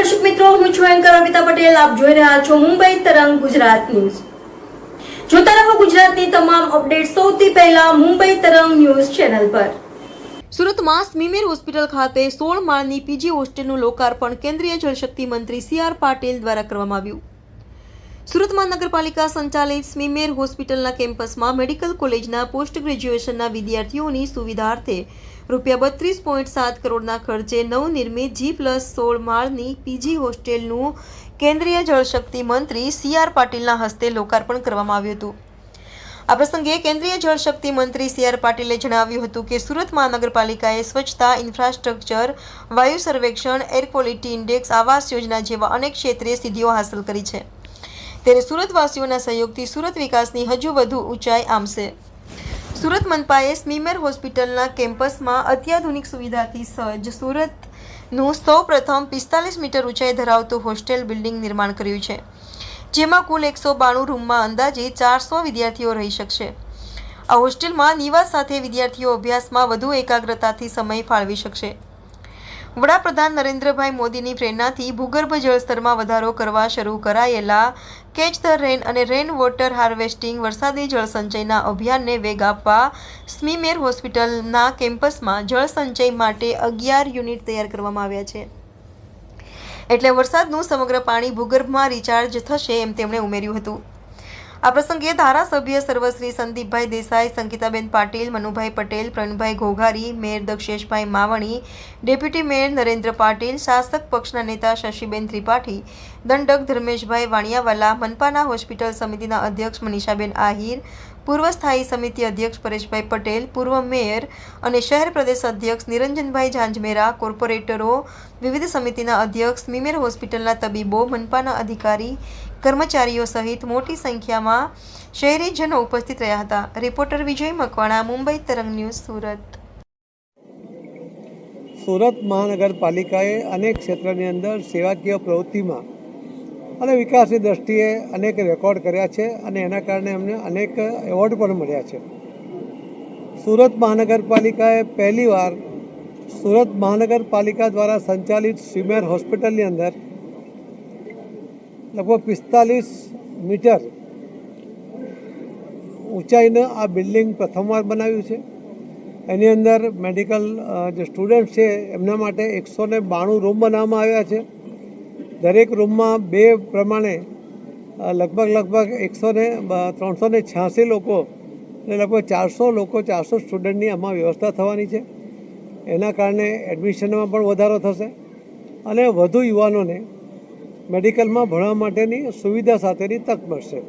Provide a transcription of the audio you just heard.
દર્શક મિત્રો, હું છું એન્કર અમિતા પટેલ. આપ જોઈ રહ્યા છો મુંબઈ તરંગ ગુજરાત ન્યૂઝ. જોતા રહો ગુજરાતની તમામ અપડેટ સૌથી પહેલા મુંબઈ તરંગ ન્યૂઝ ચેનલ પર. સુરતમાં સ્મીમેર હોસ્પિટલ ખાતે સોળ માળની પીજી હોસ્ટેલનું લોકાર્પણ કેન્દ્રીય જળશક્તિ મંત્રી સી આર પાટીલ દ્વારા કરવામાં આવ્યું. સુરત મહાનગરપાલિકા સંચાલિત સ્મીમેર હોસ્પિટલના કેમ્પસમાં મેડિકલ કોલેજના પોસ્ટ ગ્રેજ્યુએશનના વિદ્યાર્થીઓની સુવિધાર્થે રૂપિયા બત્રીસ પોઈન્ટ સાત કરોડના ખર્ચે નવનિર્મિત જી પ્લસ સોળ માળની પીજી હોસ્ટેલનું કેન્દ્રીય જળશક્તિ મંત્રી સી આર પાટીલના હસ્તે લોકાર્પણ કરવામાં આવ્યું હતું. આ પ્રસંગે કેન્દ્રીય જળશક્તિ મંત્રી સી આર પાટીલે જણાવ્યું હતું કે સુરત મહાનગરપાલિકાએ સ્વચ્છતા ઇન્ફ્રાસ્ટ્રક્ચર, વાયુ સર્વેક્ષણ, air quality index, Awas Yojana જેવા અનેક ક્ષેત્રે સિદ્ધિઓ હાંસલ કરી છે. ત્યારે સુરતવાસીઓના સહયોગથી સુરત વિકાસની હજુ વધુ ઊંચાઈ આમશે. સુરત મનપાએ સ્મીમેર હોસ્પિટલના કેમ્પસમાં અત્યાધુનિક સુવિધાથી સજ્જ સુરતનું સૌ પ્રથમ પિસ્તાલીસ મીટર ઊંચાઈ ધરાવતું હોસ્ટેલ બિલ્ડિંગ નિર્માણ કર્યું છે, જેમાં કુલ એકસો બાણું રૂમમાં અંદાજે ચારસો વિદ્યાર્થીઓ રહી શકશે. આ હોસ્ટેલમાં નિવાસ સાથે વિદ્યાર્થીઓ અભ્યાસમાં વધુ એકાગ્રતાથી સમય ફાળવી શકશે. વડાપ્રધાન નરેન્દ્રભાઈ મોદીની પ્રેરણાથી ભૂગર્ભ જળસ્તરમાં વધારો કરવા શરૂ કરાયેલા કેચ ધ રેન અને રેન વોટર હાર્વેસ્ટિંગ વરસાદી જળસંચયના અભિયાનને વેગ આપવા સ્મીમેર હોસ્પિટલના કેમ્પસમાં જળસંચય માટે અગિયાર યુનિટ તૈયાર કરવામાં આવ્યા છે. એટલે વરસાદનું સમગ્ર પાણી ભૂગર્ભમાં રિચાર્જ થશે એમ તેમણે ઉમેર્યું હતું. આ પ્રસંગે ધારાસભ્ય સર્વશ્રી Sandeepbhai Desai, Sangitaben Patil, Manubhai Patel, Pravinbhai Ghoghari, mayor Daksheshbhai Mavani, deputy mayor Narendra Patil, શાસક પક્ષના નેતા શશીબેન ત્રિપાઠી, દંડક ધર્મેશભાઈ વાણિયાવાલા, મનપાના હોસ્પિટલ સમિતિના અધ્યક્ષ મનીષાબેન આહિર પૂર્વ સ્થાયી સમિતિ અધ્યક્ષ પરેશભાઈ પટેલ, પૂર્વ મેયર અને શહેર પ્રદેશ અધ્યક્ષ નિરંજનભાઈ ઝાંઝમેરા, કોર્પોરેટરો, વિવિધ સમિતિના અધ્યક્ષ, મિમેર હોસ્પિટલના તબીબો, મનપાના અધિકારી, કર્મચારીઓ સહિત મોટી સંખ્યામાં શહેરીજનો ઉપસ્થિત રહ્યા હતા. રિપોર્ટર વિજય મકવાણા, મુંબઈ તરંગ ન્યૂઝ, સુરત. સુરત મહાનગરપાલિકાએ અનેક ક્ષેત્રની અંદર સેવાકીય પ્રવૃત્તિમાં અને વિકાસની દ્રષ્ટિએ અનેક રેકોર્ડ કર્યા છે અને એના કારણે અમને અનેક એવોર્ડ પણ મળ્યા છે. સુરત મહાનગરપાલિકાએ પહેલીવાર સુરત મહાનગરપાલિકા દ્વારા સંચાલિત સિમેર હોસ્પિટલની અંદર લગભગ પિસ્તાલીસ મીટર ઊંચાઈનું આ બિલ્ડિંગ પ્રથમવાર બનાવ્યું છે. એની અંદર મેડિકલ જે સ્ટુડન્ટ છે એમના માટે એકસો બાણું રૂમ બનાવવામાં આવ્યા છે. દરેક રૂમમાં બે પ્રમાણે લગભગ લગભગ એકસો ને ત્રણસો ને છ્યાસી લોકો એટલે લગભગ ચારસો લોકો, ચારસો સ્ટુડન્ટની આમાં વ્યવસ્થા થવાની છે. એના કારણે એડમિશનમાં પણ વધારો થશે અને વધુ યુવાનોને મેડિકલમાં ભણવા માટેની સુવિધા સાથેની તક મળશે.